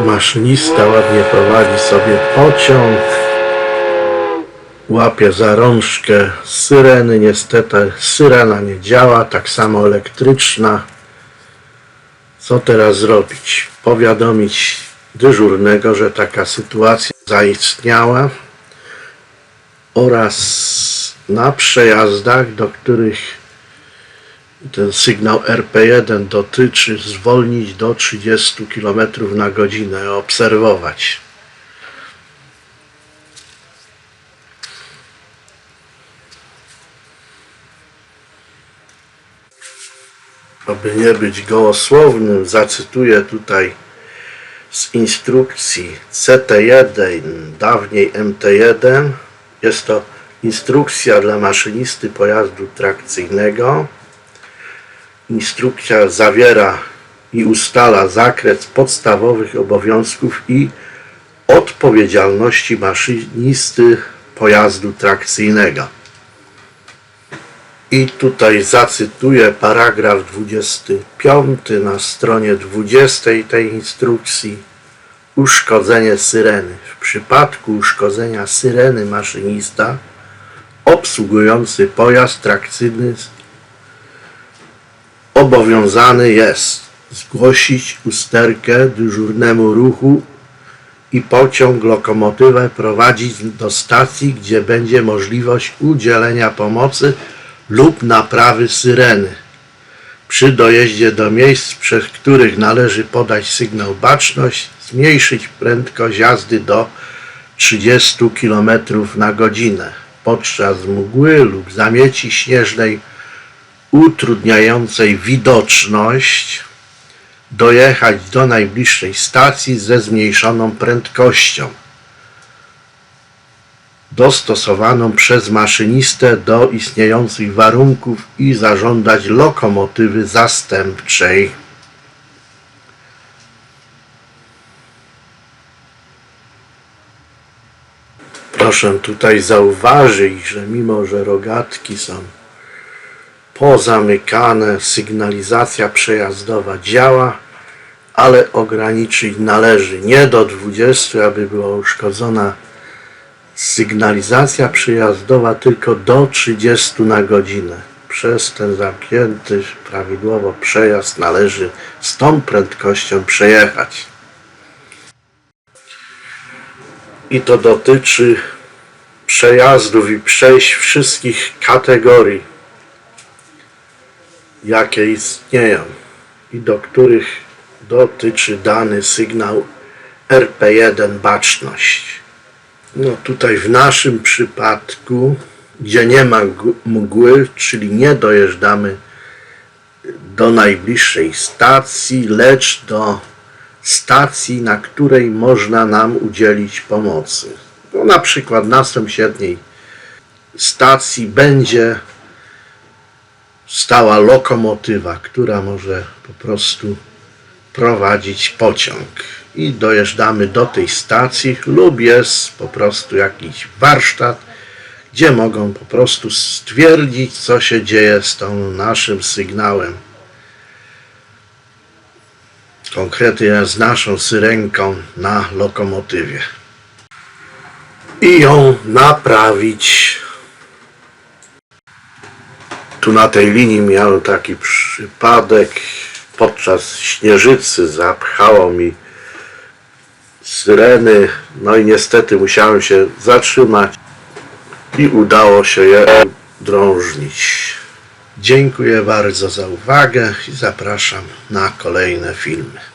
Maszynista ładnie prowadzi sobie pociąg. Łapie za rączkę syreny. Niestety syrena nie działa, tak samo elektryczna. Co teraz zrobić? Powiadomić dyżurnego, że taka sytuacja zaistniała oraz na przejazdach, do których ten sygnał RP1 dotyczy, zwolnić do 30 km na godzinę, obserwować. Aby nie być gołosłownym, zacytuję tutaj z instrukcji CT1, dawniej MT1. Jest to instrukcja dla maszynisty pojazdu trakcyjnego. Instrukcja zawiera i ustala zakres podstawowych obowiązków i odpowiedzialności maszynisty pojazdu trakcyjnego. I tutaj zacytuję paragraf 25 na stronie 20 tej instrukcji. Uszkodzenie syreny. W przypadku uszkodzenia syreny maszynista obsługujący pojazd trakcyjny obowiązany jest zgłosić usterkę dyżurnemu ruchu i pociąg, lokomotywę prowadzić do stacji, gdzie będzie możliwość udzielenia pomocy lub naprawy syreny. Przy dojeździe do miejsc, przez których należy podać sygnał baczność, zmniejszyć prędkość jazdy do 30 km na godzinę. Podczas mgły lub zamieci śnieżnej utrudniającej widoczność dojechać do najbliższej stacji ze zmniejszoną prędkością dostosowaną przez maszynistę do istniejących warunków i zażądać lokomotywy zastępczej. Proszę tutaj zauważyć, że mimo, że rogatki są pozamykane, sygnalizacja przejazdowa działa, ale ograniczyć należy nie do 20, aby była uszkodzona sygnalizacja przejazdowa tylko do 30 na godzinę. Przez ten zamknięty prawidłowo przejazd należy z tą prędkością przejechać. I to dotyczy przejazdów i przejść wszystkich kategorii, jakie istnieją i do których dotyczy dany sygnał RP1 baczność. No tutaj w naszym przypadku, gdzie nie ma mgły, czyli nie dojeżdżamy do najbliższej stacji, lecz do stacji, na której można nam udzielić pomocy. No, na przykład na sąsiedniej stacji będzie stała lokomotywa, która może po prostu prowadzić pociąg i dojeżdżamy do tej stacji lub jest po prostu jakiś warsztat, gdzie mogą po prostu stwierdzić, co się dzieje z tą naszym sygnałem. Konkretnie z naszą syrenką na lokomotywie. I ją naprawić. Tu na tej linii miałem taki przypadek. Podczas śnieżycy zapchało mi syreny. No i niestety musiałem się zatrzymać i udało się je drążnić. Dziękuję bardzo za uwagę i zapraszam na kolejne filmy.